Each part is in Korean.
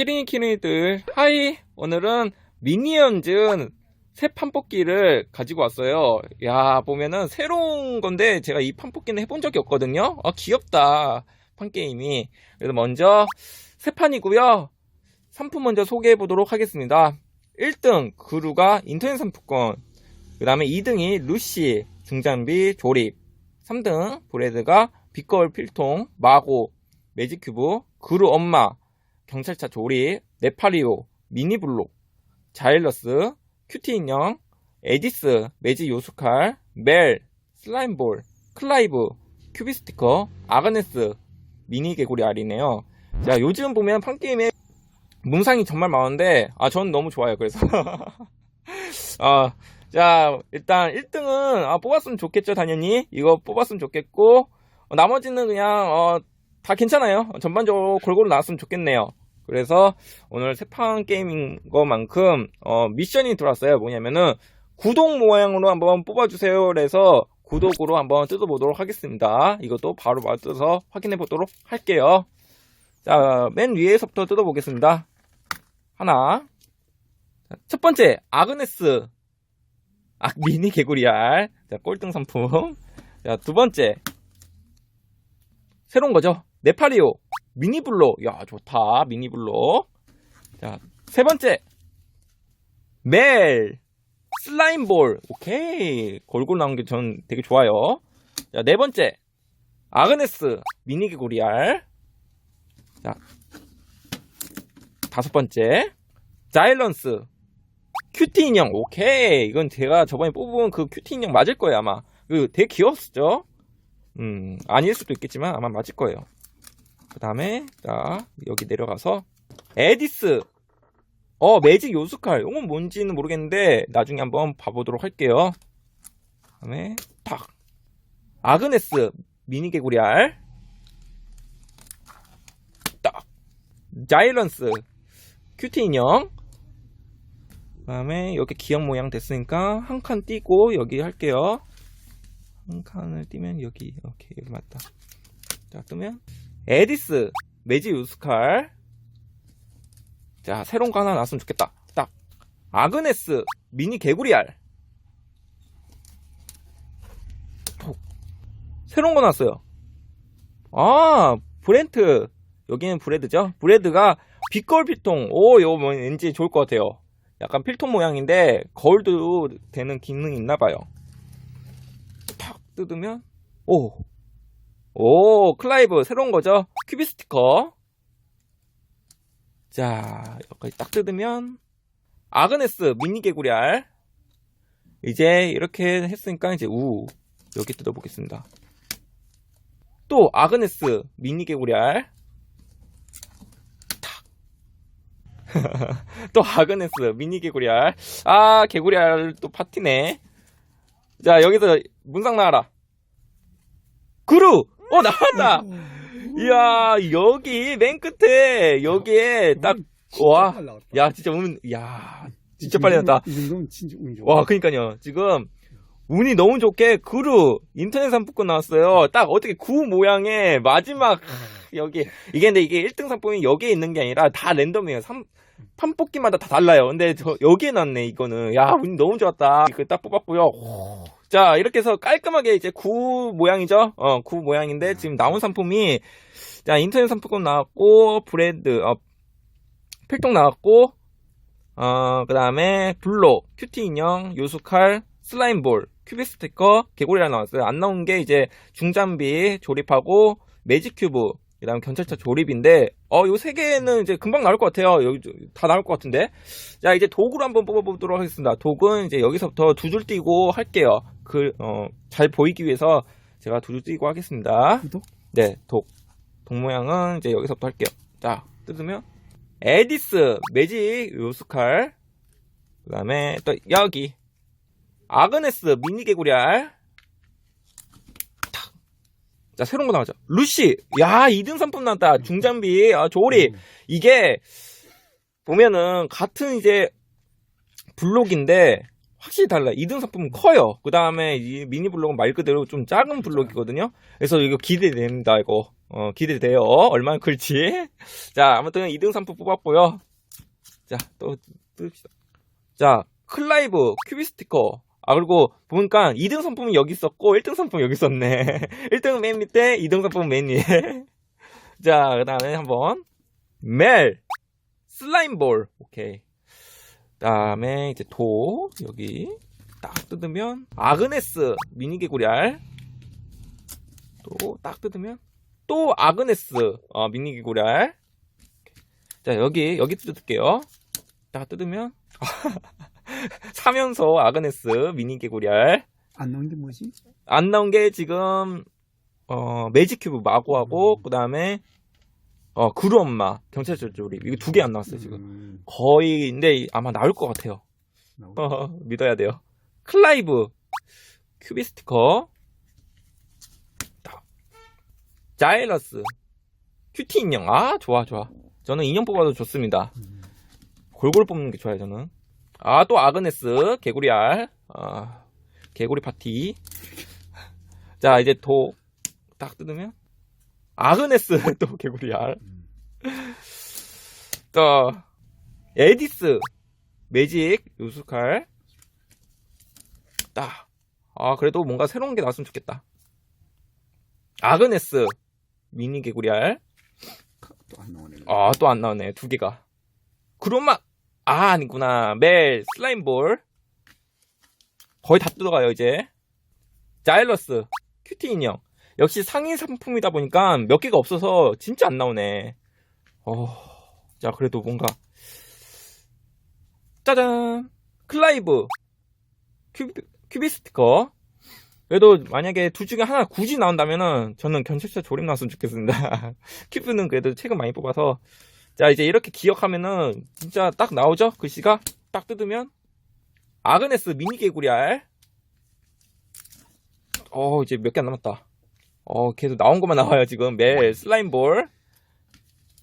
키링이 키링이들. 하이 오늘은 미니언즈 새 판뽑기를 가지고 왔어요. 야 보면은 새로운 건데 제가 이 판뽑기는 해본 적이 없거든요. 아 귀엽다 판게임이. 그래서 먼저 새 판이고요. 상품 먼저 소개해 보도록 하겠습니다. 1등 그루가 인터넷 상품권. 그 다음에 2등이 루시 중장비 조립. 3등 브레드가 빛거울 필통 마고 매직큐브 그루 엄마 경찰차 조립, 네파리오, 미니블록, 자일러스, 큐티 인형, 에디스, 매직 요수칼, 멜, 슬라임볼, 클라이브, 큐비 스티커, 아그네스, 미니 개구리 알이네요. 자, 요즘 보면 판게임에 문상이 정말 많은데, 아, 저는 너무 좋아요, 그래서. 아, 자, 일단 1등은, 아, 뽑았으면 좋겠죠, 당연히. 이거 뽑았으면 좋겠고, 어, 나머지는 그냥, 어, 다 괜찮아요. 전반적으로 골고루 나왔으면 좋겠네요. 그래서 오늘 세판 게임인 것만큼 어, 미션이 들어왔어요. 뭐냐면은 구독 모양으로 한번 뽑아주세요. 그래서 구독으로 한번 뜯어보도록 하겠습니다. 이것도 바로 뜯어서 확인해 보도록 할게요. 자, 맨 위에서부터 뜯어보겠습니다. 하나. 자, 첫 번째, 아그네스. 아, 미니 개구리알. 자, 꼴등 상품. 자, 두 번째. 새로운 거죠. 네파리오. 미니블로. 야, 좋다. 미니블로. 자, 세 번째. 멜. 슬라임볼. 오케이. 골골 나온 게 전 되게 좋아요. 자, 네 번째. 아그네스. 미니개구리알. 자. 다섯 번째. 자일런스. 큐티 인형. 오케이. 이건 제가 저번에 뽑은 그 큐티 인형 맞을 거예요, 아마. 그 되게 귀여웠죠? 음, 아닐 수도 있겠지만 아마 맞을 거예요. 그 다음에, 자, 여기 내려가서, 에디스! 어, 매직 요스칼. 이건 뭔지는 모르겠는데, 나중에 한번 봐보도록 할게요. 그 다음에, 탁. 아그네스, 미니 개구리 알. 딱. 자일런스, 큐티 인형. 그 다음에, 여기 기억 모양 됐으니까, 한 칸 띄고, 여기 할게요. 한 칸을 띄면, 여기, 이렇게, 여기 맞다. 자, 뜨면, 에디스 매지 유스칼. 자 새로운 거 하나 나왔으면 좋겠다. 딱. 아그네스 미니 개구리알. 톡. 새로운 거 나왔어요. 아 브렌트. 여기는 브레드죠? 브레드가 빛거울 필통. 오 이거 뭐 왠지 좋을 것 같아요. 약간 필통 모양인데 거울도 되는 기능이 있나봐요. 탁 뜯으면 오 오, 클라이브 새로운 거죠? 큐비 스티커. 자, 여기까지 딱 뜯으면 아그네스 미니 개구리 알. 이제 이렇게 했으니까 이제 우 여기 뜯어보겠습니다. 또 아그네스 미니 개구리 알. 탁. 또 아그네스 미니 개구리 알. 아, 개구리 알 또 파티네. 자, 여기서 문상 나와라. 그루! 어 나왔다. 이야 여기 맨 끝에 여기에 딱 와. 야 진짜 운, 야 진짜 빨리 났다. 이 정도면 진짜 운 좋아. 와 그니까요 지금 운이 너무 좋게 그루 인터넷 상품권 나왔어요. 딱 어떻게 구 모양의 마지막 여기 이게 근데 이게 1등 상품이 여기에 있는 게 아니라 다 랜덤이에요. 3, 판 뽑기마다 다 달라요. 근데 저 여기에 났네 이거는. 야 운이 너무 좋았다. 이거 딱 뽑았고요. 자, 이렇게 해서 깔끔하게 이제 구 모양이죠? 어, 구 모양인데 지금 나온 상품이 자, 인터넷 상품권 나왔고 브랜드 어, 필통 나왔고 어, 그다음에 블록, 큐티 인형, 요수칼, 슬라임볼, 큐비 스티커, 개구리라 나왔어요. 안 나온 게 이제 중장비 조립하고 매직 큐브 그다음 경찰차 조립인데 어 요 세 개는 이제 금방 나올 것 같아요. 여기 다 나올 것 같은데. 자 이제 도구를 한번 뽑아보도록 하겠습니다. 독은 이제 여기서부터 두 줄 띄고 할게요. 그 어 잘 보이기 위해서 제가 두 줄 띄고 하겠습니다. 구독? 네, 독. 독 모양은 이제 여기서부터 할게요. 자 뜯으면 에디스 매직 요스칼 그 다음에 또 여기 아그네스 미니 개구리알 자, 새로운 거 나왔죠. 루시. 야, 2등 상품 나왔다. 중장비. 아, 조립. 이게, 보면은, 같은 이제, 블록인데, 확실히 달라. 2등 상품은 커요. 그 다음에, 이 미니 블록은 말 그대로 좀 작은 블록이거든요. 그래서 이거 기대됩니다, 이거. 어, 기대돼요. 얼마나 클지. 자, 아무튼 2등 상품 뽑았고요. 자, 또, 뜹시다. 자, 클라이브 큐비 스티커. 아, 그리고 보니까 2등 상품은 여기 있었고, 1등 상품은 여기 있었네. 1등은 맨 밑에, 2등 상품은 맨 위에. 자, 그 다음에 한번. 멜. 슬라임볼. 오케이. 다음에 이제 도. 여기. 딱 뜯으면. 아그네스. 미니 개구리알. 또 딱 뜯으면. 또 아그네스. 어, 미니 개구리알. 자, 여기, 여기 뜯을게요. 딱 뜯으면. 사면서 아그네스 미니 개구리알. 안 나온 게 뭐지? 안 나온 게 지금 어 매직 큐브 마구하고 그다음에 어 구루 엄마 경찰서 조립 이거 두 개 안 나왔어요 지금. 음, 거의 근데 아마 나올 것 같아요. 어, 믿어야 돼요. 클라이브. 큐비 스티커. 딱. 자일러스. 큐티 인형. 아 좋아 좋아. 저는 인형 뽑아도 좋습니다. 음, 골고루 뽑는 게 좋아요 저는 아 또 아그네스 개구리 알 아 개구리 파티 자 이제 도 딱 뜯으면 아그네스 또 개구리알 음. 또 에디스 매직 요수칼 딱 아 그래도 뭔가 새로운 게 나왔으면 좋겠다 아그네스 미니 개구리 알 또 안 나오네. 아, 또 안 나오네. 두 개가. 그런마, 아, 아니구나. 멜, 슬라임볼. 거의 다 뜯어가요, 이제. 자일러스, 큐티 인형. 역시 상위 상품이다 보니까 몇 개가 없어서 진짜 안 나오네. 어, 자, 그래도 뭔가. 짜잔! 클라이브, 큐비, 큐비 스티커. 그래도 만약에 둘 중에 하나 굳이 나온다면은 저는 견책자 조립 나왔으면 좋겠습니다. 큐브는 그래도 책은 많이 뽑아서 자 이제 이렇게 기억하면은 진짜 딱 나오죠? 글씨가? 딱 뜯으면? 아그네스 미니 개구리알. 어 이제 몇 개 안 남았다. 어 계속 나온 것만 나와요 지금. 멜 슬라임볼.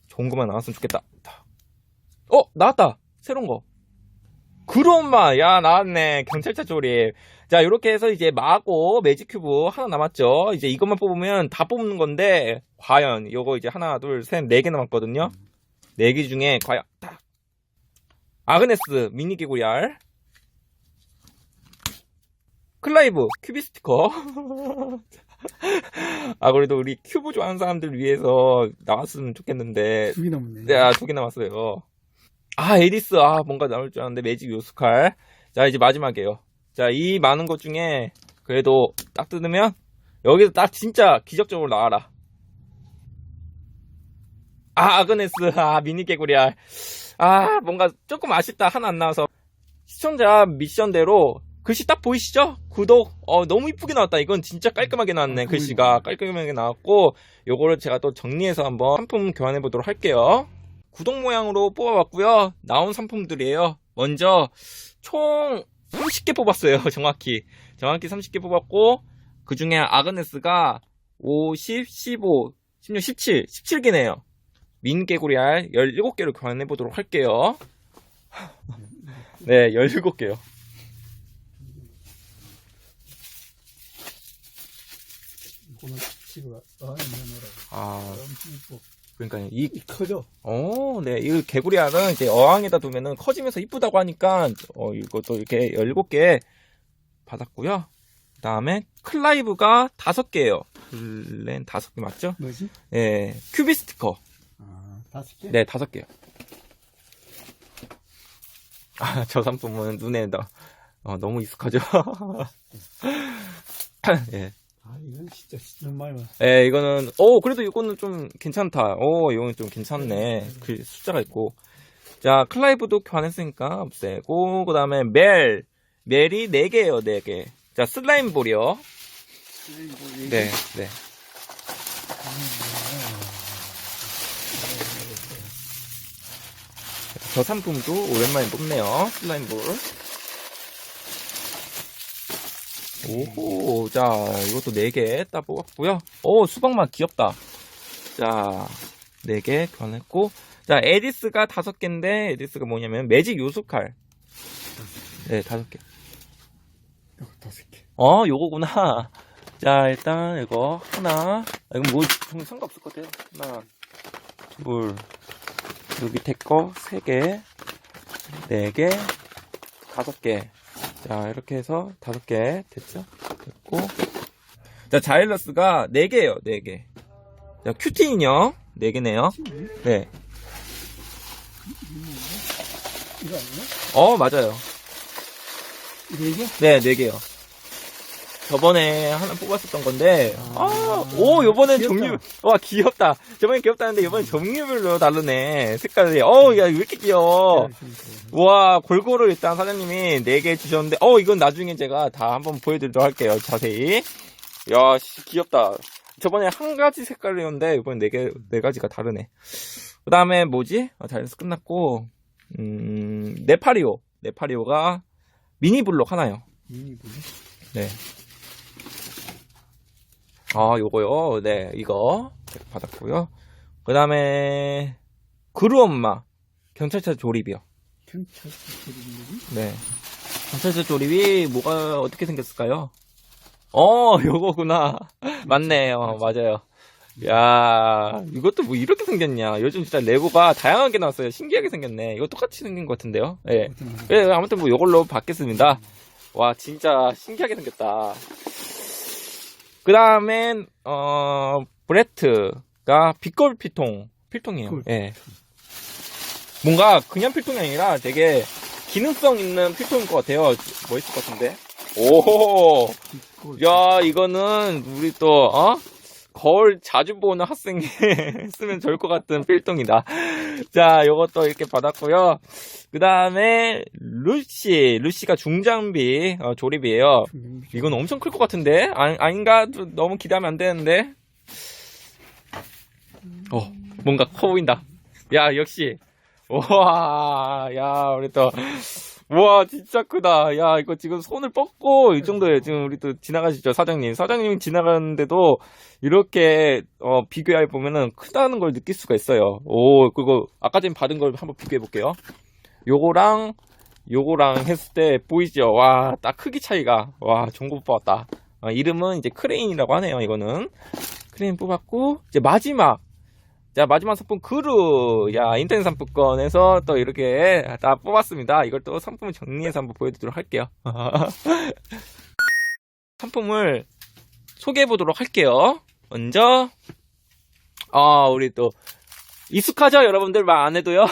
좋은 것만 나왔으면 좋겠다. 어 나왔다. 새로운 거. 그런마. 야 나왔네. 경찰차 조립. 자 이렇게 해서 이제 마고 매직 큐브 하나 남았죠. 이제 이것만 뽑으면 다 뽑는 건데 과연 요거 이제 하나 둘 셋 네 개 남았거든요 네 개 중에 과연 딱 아그네스 미니 개구리알 클라이브 큐비 스티커 아 그래도 우리 큐브 좋아하는 사람들 위해서 나왔으면 좋겠는데 두 개 남았네. 네, 아, 두개 남았어요. 아, 에디스. 아, 뭔가 나올 줄 알았는데, 매직 요스칼. 자, 이제 마지막이에요. 자, 이 많은 것 중에, 그래도 딱 뜯으면, 여기서 딱 진짜 기적적으로 나와라. 아, 아그네스. 아, 미니 개구리알. 아, 뭔가 조금 아쉽다. 하나 안 나와서. 시청자 미션대로, 글씨 딱 보이시죠? 구독. 어, 너무 이쁘게 나왔다. 이건 진짜 깔끔하게 나왔네. 아, 글씨가. 깔끔하게 나왔고, 요거를 제가 또 정리해서 한번 상품 교환해 보도록 할게요. 구독 모양으로 뽑아봤고요. 나온 상품들이에요. 먼저 총 30개 뽑았어요. 정확히. 정확히 30개 뽑았고 그 중에 아그네스가 50, 15, 16, 17, 17개네요. 민개구리알 17개를 교환해 보도록 할게요. 네, 17개요. 이거는 치료가 아. 그러니까 이이 커져. 어, 네. 이 개구리알은 이제 어항에다 두면은 커지면서 이쁘다고 하니까, 어, 이것도 이렇게 17개 받았고요. 그 다음에 클라이브가 5개예요 클랜 5개 맞죠? 뭐지? 예. 큐비 스티커. 아, 다섯 개? 네, 5개요. 아, 저 상품은 눈에 너, 어, 너무 익숙하죠? 예. 아, 이건 진짜 정말 많아. 예, 이거는, 오, 그래도 이거는 좀 괜찮다. 오, 이거는 좀 괜찮네. 그 숫자가 있고. 자, 클라이브도 교환했으니까 없애고, 그 다음에 멜. 멜이 4개예요, 4개. 자, 슬라임 볼이요. 네, 네. 저 상품도 오랜만에 뽑네요. 슬라임볼. 오호, 자, 이것도 4개 딱 뽑았고요. 오, 수박맛 귀엽다. 자, 4개 교환했고. 자, 에디스가 5개인데, 에디스가 뭐냐면, 매직 요소칼. 네, 5개. 어, 다섯 개. 어, 요거구나. 자, 일단 이거 하나. 아, 이건 뭐 좀 상관없을 것 같아요. 하나, 둘, 요 밑에 거세 개, 네 개, 다섯 개. 자, 이렇게 해서 다섯 개 됐죠? 됐고. 자, 자일러스가 네 개예요, 네 개. 자, 큐티 인형 네 개네요. 네. 이거 아니야? 어, 맞아요. 네 개? 네, 네 개요. 저번에 하나 뽑았었던 건데, 아, 오, 요번엔 귀엽다. 종류, 와, 귀엽다. 저번엔 귀엽다는데, 요번엔 종류별로 다르네. 색깔이. 어우, 야, 왜 이렇게 귀여워. 우와, 골고루 일단 사장님이 4개 주셨는데, 어, 이건 나중에 제가 다 한번 보여드리도록 할게요. 자세히. 야, 씨, 귀엽다. 저번에 한 가지 색깔이었는데, 이번엔 4개, 네 가지가 다르네. 그 다음에 뭐지? 아, 자연스 끝났고, 음, 네파리오. 네파리오가 미니 블록 하나요. 미니블. 네. 아, 요거요. 네, 이거 받았고요. 그 다음에 그루 엄마 경찰차 조립이요. 드리는 네. 경찰차 조립이 뭐가 어떻게 생겼을까요? 어, 요거구나. 맞네 요. 맞아요. 야, 이것도 뭐 이렇게 생겼냐. 요즘 진짜 레고가 다양하게 나왔어요. 신기하게 생겼네. 이거 똑같이 생긴 것 같은데요. 예. 예, 아무튼 뭐 이걸로 받겠습니다. 와, 진짜 신기하게 생겼다. 그 다음엔, 어, 브레트가 빗걸 필통, 필통이에요. 꿀. 예. 뭔가 그냥 필통이 아니라 되게 기능성 있는 필통일 것 같아요. 멋있을 것 같은데. 오, 야, 이거는 우리 또, 어? 거울 자주 보는 학생이 쓰면 좋을 것 같은 필통이다. 자, 요것도 이렇게 받았고요. 그 다음에, 루시. 루시가 중장비 어, 조립이에요. 이건 엄청 클 것 같은데? 아, 아닌가? 좀 너무 기대하면 안 되는데? 어, 뭔가 커 보인다. 야, 역시. 우와, 야, 우리 또, 우 와, 진짜 크다. 야, 이거 지금 손을 뻗고, 이 정도에 지금 우리 또 지나가시죠, 사장님. 사장님 지나가는데도 이렇게, 어, 비교해 보면은 크다는 걸 느낄 수가 있어요. 오, 그거, 아까 전에 받은 걸 한번 비교해 볼게요. 요거랑, 요거랑 했을 때 보이죠? 와, 딱 크기 차이가. 와, 거 뽑았다. 어, 이름은 이제 크레인이라고 하네요, 이거는. 크레인 뽑았고, 이제 마지막. 자, 마지막 상품 그루. 야, 인터넷 상품권에서 또 이렇게 다 뽑았습니다. 이걸 또 상품을 정리해서 한번 보여드리도록 할게요. 상품을 소개해 보도록 할게요. 먼저, 아, 우리 또, 익숙하죠? 여러분들 말 안 해도요.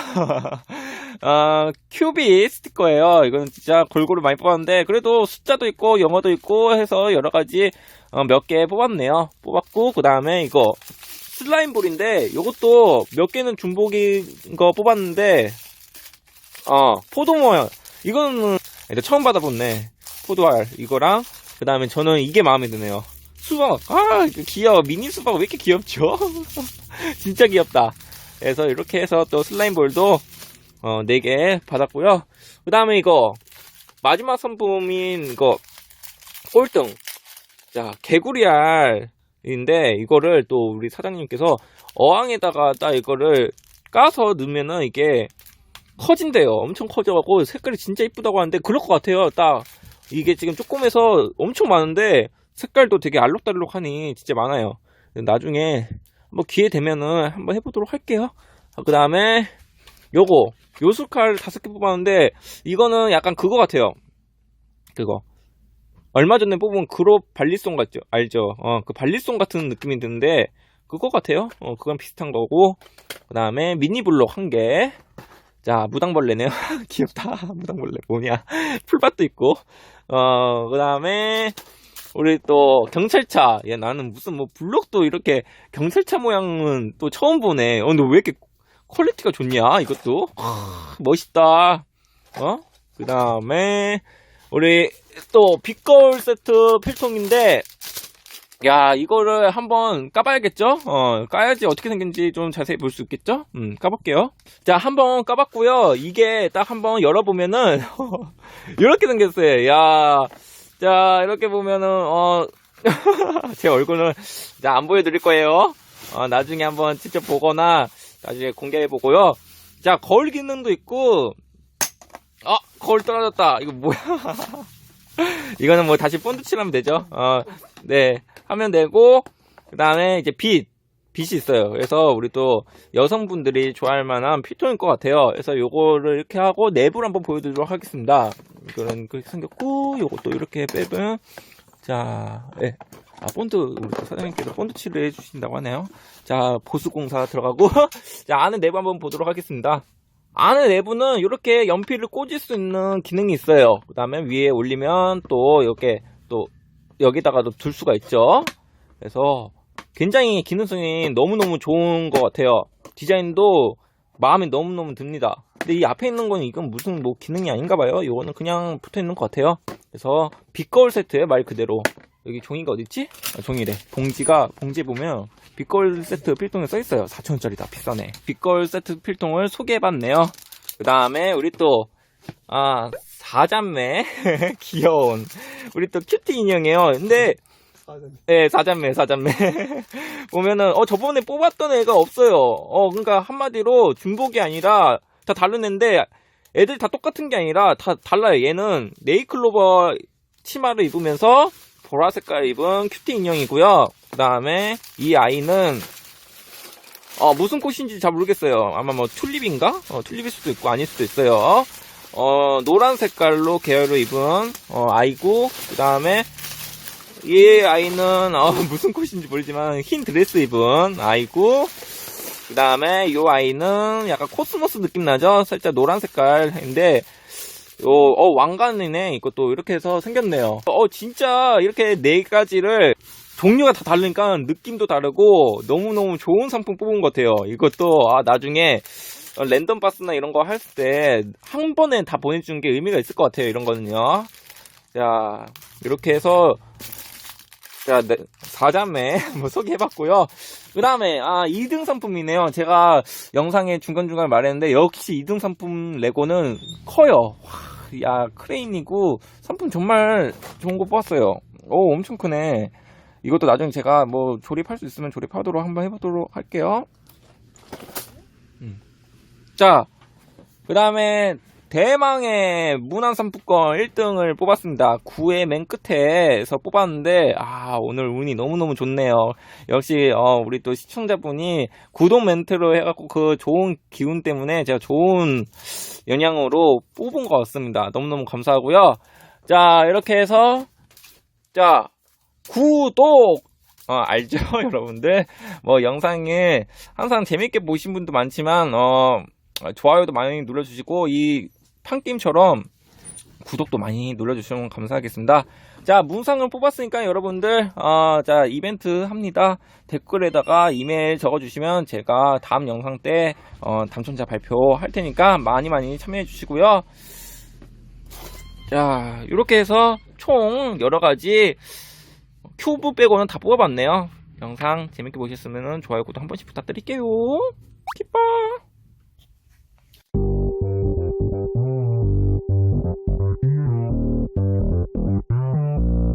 어, 큐비 스티커예요. 이건 진짜 골고루 많이 뽑았는데, 그래도 숫자도 있고, 영어도 있고 해서 여러 가지 어, 몇 개 뽑았네요. 뽑았고, 그 다음에 이거, 슬라임볼인데, 이것도 몇 개는 중복인 거 뽑았는데, 어, 포도 모양. 이거는 일단 처음 받아봤네. 포도알, 이거랑, 그 다음에 저는 이게 마음에 드네요. 수박. 아, 귀여워. 미니 수박 왜 이렇게 귀엽죠? 진짜 귀엽다. 그래서 이렇게 해서 또 슬라임볼도 어, 4개 받았고요. 그 다음에 이거 마지막 상품인 이거 꼴등. 자, 개구리알 인데 이거를 또 우리 사장님께서 어항에다가 딱 이거를 까서 넣으면은 이게 커진대요. 엄청 커져갖고 색깔이 진짜 이쁘다고 하는데 그럴 것 같아요. 딱 이게 지금 조금해서 엄청 많은데 색깔도 되게 알록달록하니 진짜 많아요. 나중에 뭐 기회 되면은 한번 해보도록 할게요. 그 다음에 요거 요술칼 다섯 개 뽑았는데 이거는 약간 그거 같아요. 그거 얼마 전에 뽑은 그룹 발리송 같죠? 알죠? 어, 그 발리송 같은 느낌이 드는데 그거 같아요. 어, 그건 비슷한 거고 그 다음에 미니블록 한 개. 자 무당벌레네요. 귀엽다. 무당벌레 뭐냐? 풀밭도 있고. 어, 그 다음에 우리 또 경찰차. 야 나는 무슨 뭐 블록도 이렇게 경찰차 모양은 또 처음 보네. 어, 근데 왜 이렇게 퀄리티가 좋냐? 이것도 아, 멋있다. 어? 그 다음에 우리 또 빗거울 세트 필통인데 야 이거를 한번 까봐야겠죠? 어 까야지 어떻게 생긴지 좀 자세히 볼 수 있겠죠? 음 까볼게요. 자 한번 까봤고요. 이게 딱 한번 열어보면은 이렇게 생겼어요. 야. 자 이렇게 보면은 어 제 얼굴은 자, 안 보여드릴 거예요. 어, 나중에 한번 직접 보거나 나중에 공개해 보고요. 자, 거울 기능도 있고, 어, 거울 떨어졌다. 이거 뭐야? 이거는 뭐 다시 본드 칠하면 되죠. 어, 네. 하면 되고, 그 다음에 이제 빛. 빛이 있어요. 그래서 우리 또 여성분들이 좋아할 만한 피톤일 것 같아요. 그래서 요거를 이렇게 하고 내부를 한번 보여드리도록 하겠습니다. 이거는 그렇게 생겼고, 요것도 이렇게 빼면, 자, 예. 아, 본드, 우리 또 사장님께서 본드 칠을 해주신다고 하네요. 자, 보수공사 들어가고, 자, 안에 내부 한번 보도록 하겠습니다. 안에 내부는 이렇게 연필을 꽂을 수 있는 기능이 있어요. 그 다음에 위에 올리면 또 이렇게 또 여기다가도 둘 수가 있죠. 그래서 굉장히 기능성이 너무너무 좋은 것 같아요. 디자인도 마음에 너무너무 듭니다. 근데 이 앞에 있는 건 이건 무슨 뭐 기능이 아닌가 봐요. 이거는 그냥 붙어 있는 것 같아요. 그래서 빗거울 세트에 말 그대로 여기 종이가 어딨지? 아, 종이래. 봉지가 봉지에 보면 빗거울 세트 필통에 써 있어요. 4,000원짜리다. 비싸네. 빗거울 세트 필통을 소개해봤네요. 그 다음에 우리 또 아, 사자매 귀여운 우리 또 큐티 인형이에요. 근데 네, 사자매, 사자매. 보면은, 어, 저번에 뽑았던 애가 없어요. 어, 그러니까 한마디로 중복이 아니라 다 다른 애인데, 애들 다 똑같은 게 아니라 다 달라요. 얘는 네이클로버 치마를 입으면서 보라 색깔 입은 큐티 인형이고요. 그 다음에 이 아이는, 어, 무슨 꽃인지 잘 모르겠어요. 아마 뭐 튤립인가? 어, 튤립일 수도 있고 아닐 수도 있어요. 어, 노란 색깔로 계열을 입은, 어, 아이고, 그 다음에 이 아이는 어, 무슨 꽃인지 모르지만 흰 드레스 입은 아이고 그 다음에 이 아이는 약간 코스모스 느낌 나죠? 살짝 노란 색깔인데 요, 어, 왕관이네. 이것도 이렇게 해서 생겼네요. 어, 진짜 이렇게 네 가지를 종류가 다 다르니까 느낌도 다르고 너무너무 좋은 상품 뽑은 것 같아요. 이것도, 아, 나중에 어, 랜덤 박스나 이런 거 할 때 한 번에 다 보내주는 게 의미가 있을 것 같아요. 이런 거는요. 자, 이렇게 해서 자, 네, 4자매 뭐 소개해봤고요. 그 다음에, 아, 2등 상품이네요. 제가 영상에 중간중간 말했는데, 역시 2등 상품 레고는 커요. 와, 야, 크레인이고, 상품 정말 좋은 거 뽑았어요. 오, 엄청 크네. 이것도 나중에 제가 뭐 조립할 수 있으면 조립하도록 한번 해보도록 할게요. 음. 자, 그 다음에, 대망의 문화상품권 1등을 뽑았습니다. 9회 맨 끝에서 뽑았는데, 아, 오늘 운이 너무너무 좋네요. 역시, 어, 우리 또 시청자분이 구독 멘트로 해갖고 그 좋은 기운 때문에 제가 좋은 영향으로 뽑은 것 같습니다. 너무너무 감사하고요. 자, 이렇게 해서, 자, 구독! 어, 알죠, 여러분들? 뭐, 영상에 항상 재밌게 보신 분도 많지만, 어, 좋아요도 많이 눌러주시고, 이 판게임처럼 구독도 많이 눌러주시면 감사하겠습니다. 자, 문상을 뽑았으니까 여러분들, 어, 자, 이벤트 합니다. 댓글에다가 이메일 적어주시면 제가 다음 영상 때, 어, 당첨자 발표할 테니까 많이 많이 참여해 주시고요. 자, 이렇게 해서 총 여러 가지 큐브 빼고는 다 뽑아봤네요. 영상 재밌게 보셨으면 좋아요, 구독 한 번씩 부탁드릴게요. 기뻐!